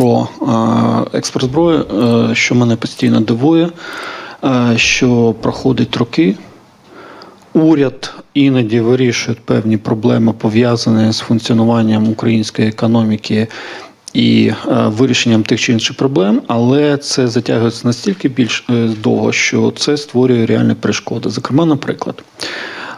про е, експорт зброї, е, що мене постійно дивує, е, що проходять роки. Уряд іноді вирішує певні проблеми, пов'язані з функціонуванням української економіки і вирішенням тих чи інших проблем, але це затягується настільки більш довго, що це створює реальні перешкоди. Зокрема, наприклад.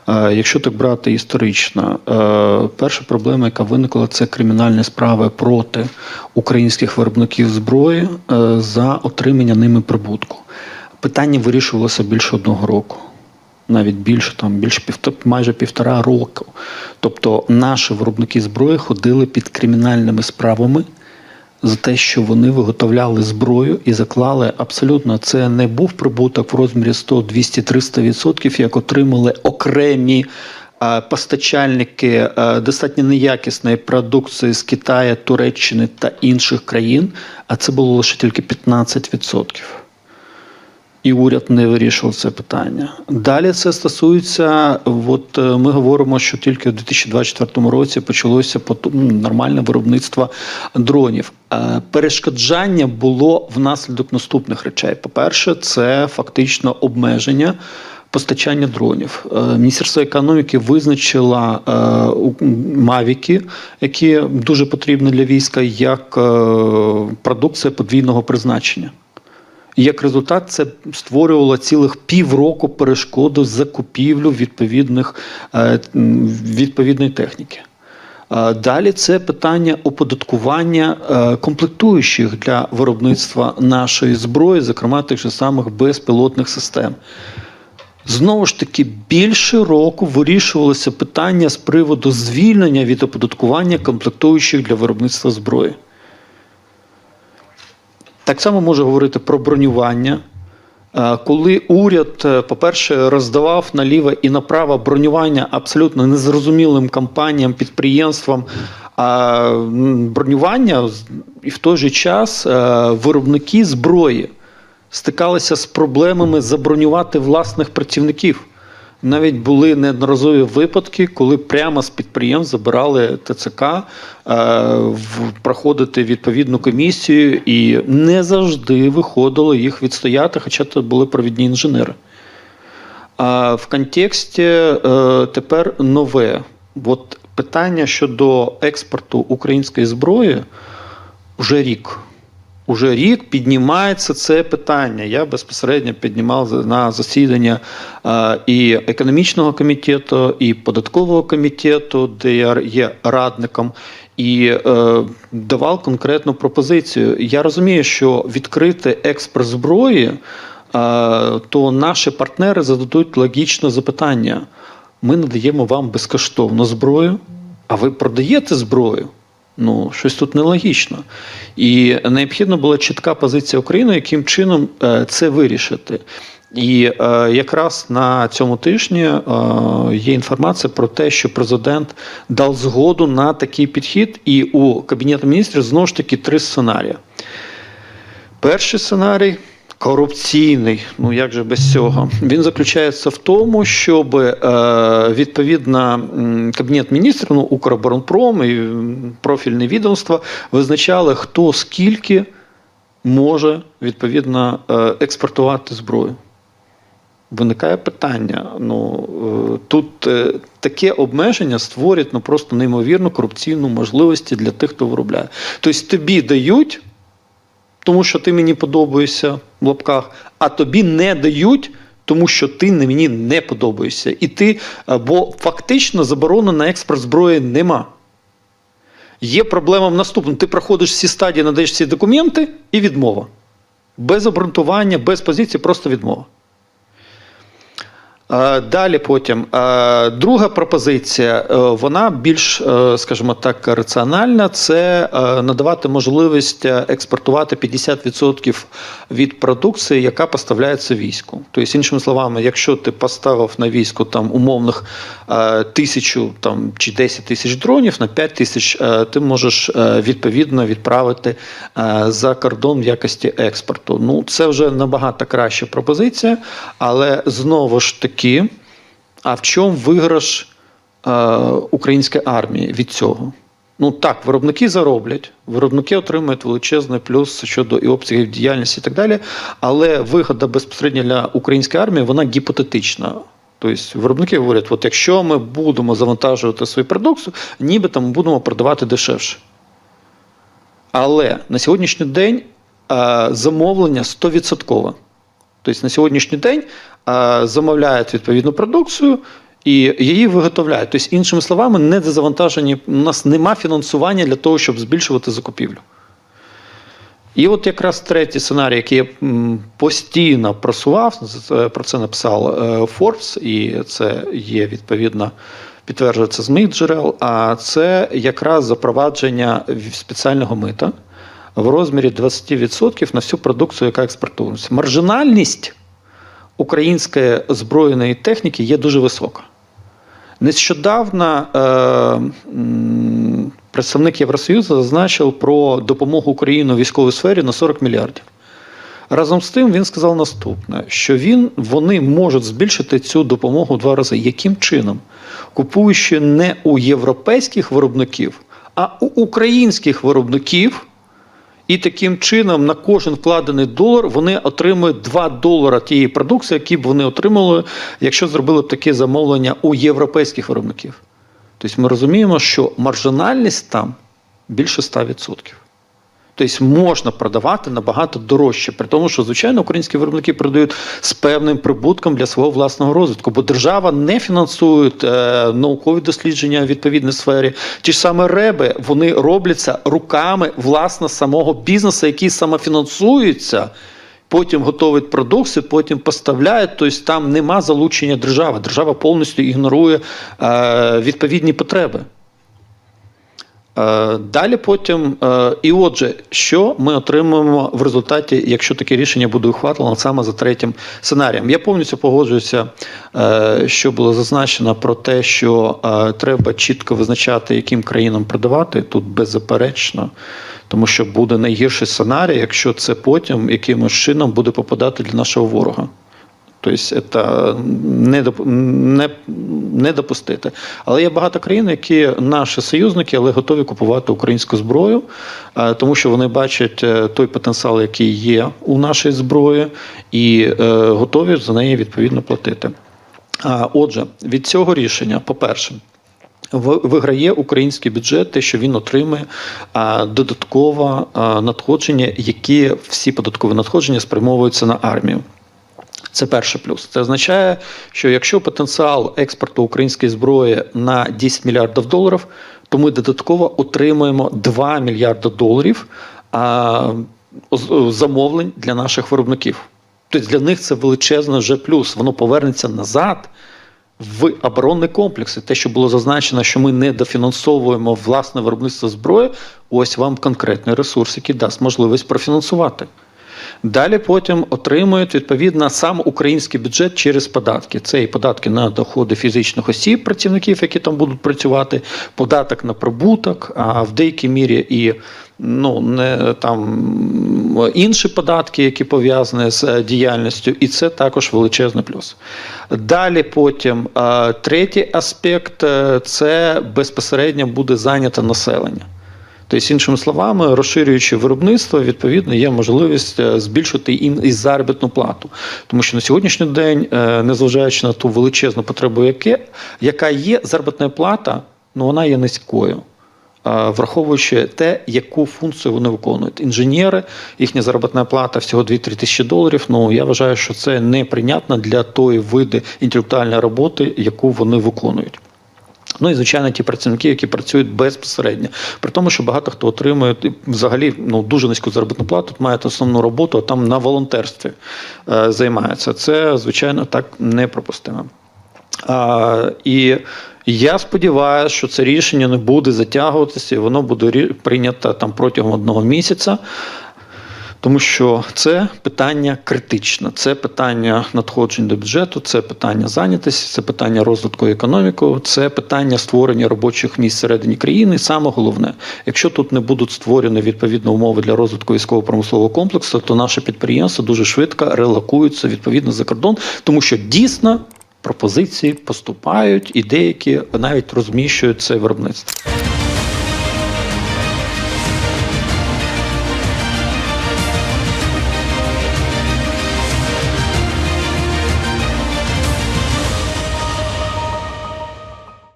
Е, Якщо так брати історично, е, перша проблема, яка виникла, це кримінальні справи проти українських виробників зброї е, за отримання ними прибутку. Питання вирішувалося більше одного року. Навіть більше там більше півтора, майже півтора року. Тобто наші виробники зброї ходили під кримінальними справами за те, що вони виготовляли зброю і заклали абсолютно це не був прибуток в розмірі 100, 200, 300 відсотків, як отримали окремі постачальники достатньо неякісної продукції з Китаю, Туреччини та інших країн, а це було лише тільки 15 відсотків. І уряд не вирішував це питання. Далі це стосується. От е, ми говоримо, що тільки у 2024 році почалося ну, нормальне виробництво дронів. Е, Перешкоджання було внаслідок наступних речей. По-перше, це фактично обмеження. Постачання дронів Е, Міністерство економіки визначило мавіки, які дуже потрібні для війська, як продукція подвійного призначення. Як результат, це створювало цілих півроку перешкоду закупівлю відповідних, е, відповідної техніки. Е, Далі це питання оподаткування е, комплектуючих для виробництва нашої зброї, зокрема тих же самих безпілотних систем. Знову ж таки, більше року вирішувалося питання з приводу звільнення від оподаткування комплектуючих для виробництва зброї. Так само можу говорити про бронювання. Е, Коли уряд, е, по-перше, роздавав наліво і направо бронювання абсолютно незрозумілим компаніям, підприємствам, а бронювання і в той же час е, виробники зброї стикалися з проблемами забронювати власних працівників. Навіть були неодноразові випадки, коли прямо з підприємств забирали ТЦК е, проходити відповідну комісію, і не завжди виходило їх відстояти, хоча це були провідні інженери. А в контексті е, тепер нове. От питання щодо експорту української зброї вже рік. Уже рік піднімається це питання. Я безпосередньо піднімав на засідання е, і економічного комітету, і податкового комітету, де я є радником, і е, давав конкретну пропозицію. Я розумію, що відкрити експорт зброї, е, то наші партнери зададуть логічне запитання: ми надаємо вам безкоштовно зброю, а ви продаєте зброю. Ну, щось тут нелогічно. І необхідна була чітка позиція України, яким чином е, це вирішити. І е, якраз на цьому тижні е, є інформація про те, що президент дав згоду на такий підхід, і у Кабінету міністрів знову ж таки три сценарії. Перший сценарій корупційний. Ну як же без цього? Він заключається в тому, щоб е, відповідно Кабінет міністрів, ну, Укроборонпром і профільне відомство визначали, хто скільки може відповідно е, експортувати зброю. Виникає питання. Ну е, тут таке обмеження створить ну просто неймовірну корупційну можливість для тих, хто виробляє. Тобто тобі дають, тому що ти мені подобаєшся в лапках, а тобі не дають. Тому що ти мені не подобаєшся. І ти, е, бо фактично заборони на експорт зброї нема. Є проблема в наступному: ти проходиш всі стадії, надаєш всі документи і відмова. Без обґрунтування, без позиції, просто відмова. Далі потім. Друга пропозиція, е, вона більш, е, скажімо так, раціональна. Це е, надавати можливість експортувати 50% від продукції, яка поставляється війську. Тобто, іншими словами, якщо ти поставив на військо там умовних тисячу там, чи 10 тисяч дронів, на 5 тисяч ти можеш відповідно відправити за кордон в якості експорту. Ну, це вже набагато краща пропозиція, але знову ж таки, а в чому виграш е, української армії від цього? Ну так, виробники зароблять, виробники отримують величезний плюс щодо і обсягів діяльності і так далі. Але вигода безпосередньо для української армії вона гіпотетична. Тобто виробники говорять, от якщо ми будемо завантажувати свою продукцію, нібито ми будемо продавати дешевше. Але на сьогоднішній день е, замовлення 100%. Тобто на сьогоднішній день е, замовляють відповідну продукцію і її виготовляють. Тобто, іншими словами, не завантажені, у нас нема фінансування для того, щоб збільшувати закупівлю. І от якраз третій сценарій, який я постійно просував, про це написав е, Forbes, і це є відповідно підтверджується з моїх джерел. А це якраз запровадження спеціального мита в розмірі 20% на всю продукцію, яка експортується. Маржинальність української збройної техніки є дуже висока. Нещодавно е, представник Євросоюзу зазначив про допомогу Україні у військовій сфері на 40 мільярдів. Разом з тим він сказав наступне: що він, вони можуть збільшити цю допомогу два рази. Яким чином? Купуючи не у європейських виробників, а у українських виробників. І таким чином на кожен вкладений долар вони отримують 2 долара тієї продукції, які б вони отримали, якщо зробили б таке замовлення у європейських виробників. Тобто ми розуміємо, що маржинальність там більше 100%. Тобто можна продавати набагато дорожче, при тому, що, звичайно, українські виробники продають з певним прибутком для свого власного розвитку, бо держава не фінансує е, наукові дослідження в відповідній сфері. Ті ж саме реби вони робляться руками власне самого бізнесу, який самофінансується. Потім готують продукцію, потім поставляють. Тобто там нема залучення держави. Держава повністю ігнорує е, відповідні потреби. Е, Далі потім, е, і отже, що ми отримуємо в результаті, якщо таке рішення буде ухвалено саме за третім сценарієм. Я повністю погоджуюся, е, що було зазначено про те, що треба чітко визначати, яким країнам продавати тут беззаперечно, тому що буде найгірший сценарій, якщо це потім якимось чином буде попадати для нашого ворога. Тобто це не, не, не допустити. Але є багато країн, які наші союзники, але готові купувати українську зброю, е, тому що вони бачать е, той потенціал, який є у нашій зброї, і е, готові за неї відповідно платити. Отже, від цього рішення, по-перше, виграє український бюджет, те, що він отримує додаткове надходження, які всі податкові надходження спрямовуються на армію. Це перший плюс. Це означає, що якщо потенціал експорту української зброї на 10 мільярдів доларів, то ми додатково отримуємо 2 мільярди доларів а, замовлень для наших виробників. Тобто для них це величезний вже плюс. Воно повернеться назад в оборонний комплекс. І те, що було зазначено, що ми не дофінансовуємо власне виробництво зброї, ось вам конкретний ресурс, який дасть можливість профінансувати. Далі потім отримують відповідно сам український бюджет через податки. Це і податки на доходи фізичних осіб, працівників, які там будуть працювати, податок на прибуток, а в деякій мірі і ну, не, там, інші податки, які пов'язані з діяльністю, і це також величезний плюс. Далі потім третій аспект е, це безпосередньо буде зайняте населення. Тобто, іншими словами, розширюючи виробництво, відповідно, є можливість е, збільшити і заробітну плату. Тому що на сьогоднішній день, е, незважаючи на ту величезну потребу, яке, яка є, заробітна плата, ну вона є низькою. е, Враховуючи те, яку функцію вони виконують. Інженери, їхня заробітна плата всього 2-3 тисячі доларів. Ну я вважаю, що це неприйнятно для тої види інтелектуальної роботи, яку вони виконують. Ну і звичайно, ті працівники, які працюють безпосередньо, при тому, що багато хто отримує взагалі ну дуже низьку заробітну плату, мають основну роботу, а там на волонтерстві е, займаються. Це звичайно так непропустимо. А, і я сподіваюся, що це рішення не буде затягуватися, і воно буде прийнято там протягом одного місяця. Тому що це питання критичне, це питання надходжень до бюджету, це питання зайнятості, це питання розвитку економіки, це питання створення робочих місць всередині країни. І саме головне, якщо тут не будуть створені відповідні умови для розвитку військово-промислового комплексу, то наше підприємство дуже швидко релокуються відповідно за кордон, тому що дійсно пропозиції поступають і деякі навіть розміщують це виробництво.